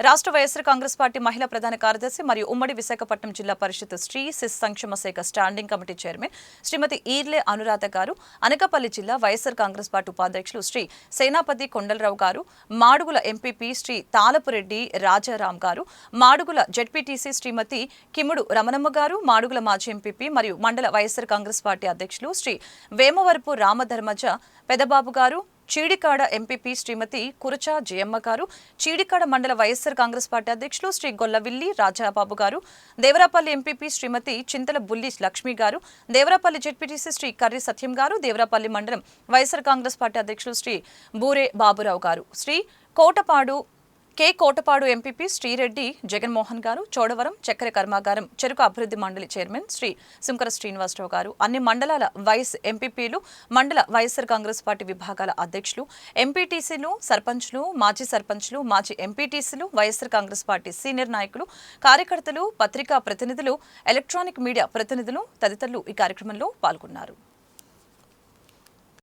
రాష్ట్ర వైఎస్సార్ కాంగ్రెస్ పార్టీ మహిళా ప్రధాన కార్యదర్శి మరియు ఉమ్మడి విశాఖపట్నం జిల్లా పరిషత్ స్త్రీ శిశు సంక్షేమ శాఖ standing committee chairman Shrimati Eerle Anuradha garu Anakapalli జిల్లా వైఎస్సార్ కాంగ్రెస్ పార్టీ ఉపాధ్యక్షులు శ్రీ సేనాపతి కొండలరావు గారు మాడుగుల ఎంపీపీ శ్రీ తాలపురెడ్డి రాజారాం గారు మాడుగుల జెడ్పీటీసీ శ్రీమతి కిముడు రమణమ్మ గారు మాడుగుల మాజీ ఎంపీపీ మరియు మండల వైఎస్ఆర్ కాంగ్రెస్ పార్టీ అధ్యక్షులు శ్రీ వేమవరపు రామధర్మజ పెదబాబు గారు చీడికాడ ఎంపీపీ శ్రీమతి కురచా జయమ్మ గారు చీడికాడ మండల వైఎస్ఆర్ కాంగ్రెస్ పార్టీ అధ్యక్షులు శ్రీ గొల్లవిల్లి రాజాబాబు గారు దేవరాపల్లి ఎంపీపీ శ్రీమతి చింతల బుల్లి లక్ష్మి గారు దేవరాపల్లి జెడ్పీటీసీ శ్రీ కర్రి సత్యం గారు దేవరాపల్లి మండలం వైఎస్ఆర్ కాంగ్రెస్ పార్టీ అధ్యక్షులు శ్రీ బూరే బాబురావు గారు. శ్రీ కోటపాడు కె కోటపాడు ఎంపీపీ శ్రీరెడ్డి జగన్మోహన్ గారు చోడవరం చక్కెర కర్మాగారం చెరుకు అభివృద్ధి మండలి చైర్మన్ శ్రీ సుంకర శ్రీనివాసరావు గారు అన్ని మండలాల వైస్ ఎంపీపీలు మండల వైఎస్ఆర్ కాంగ్రెస్ పార్టీ విభాగాల అధ్యక్షులు ఎంపీటీసీలు సర్పంచ్లు మాజీ సర్పంచ్లు మాజీ ఎంపీటీసీలు వైఎస్ఆర్ కాంగ్రెస్ పార్టీ సీనియర్ నాయకులు కార్యకర్తలు పత్రికా ప్రతినిధులు ఎలక్ట్రానిక్ మీడియా ప్రతినిధులు తదితరులు ఈ కార్యక్రమంలో పాల్గొన్నారు.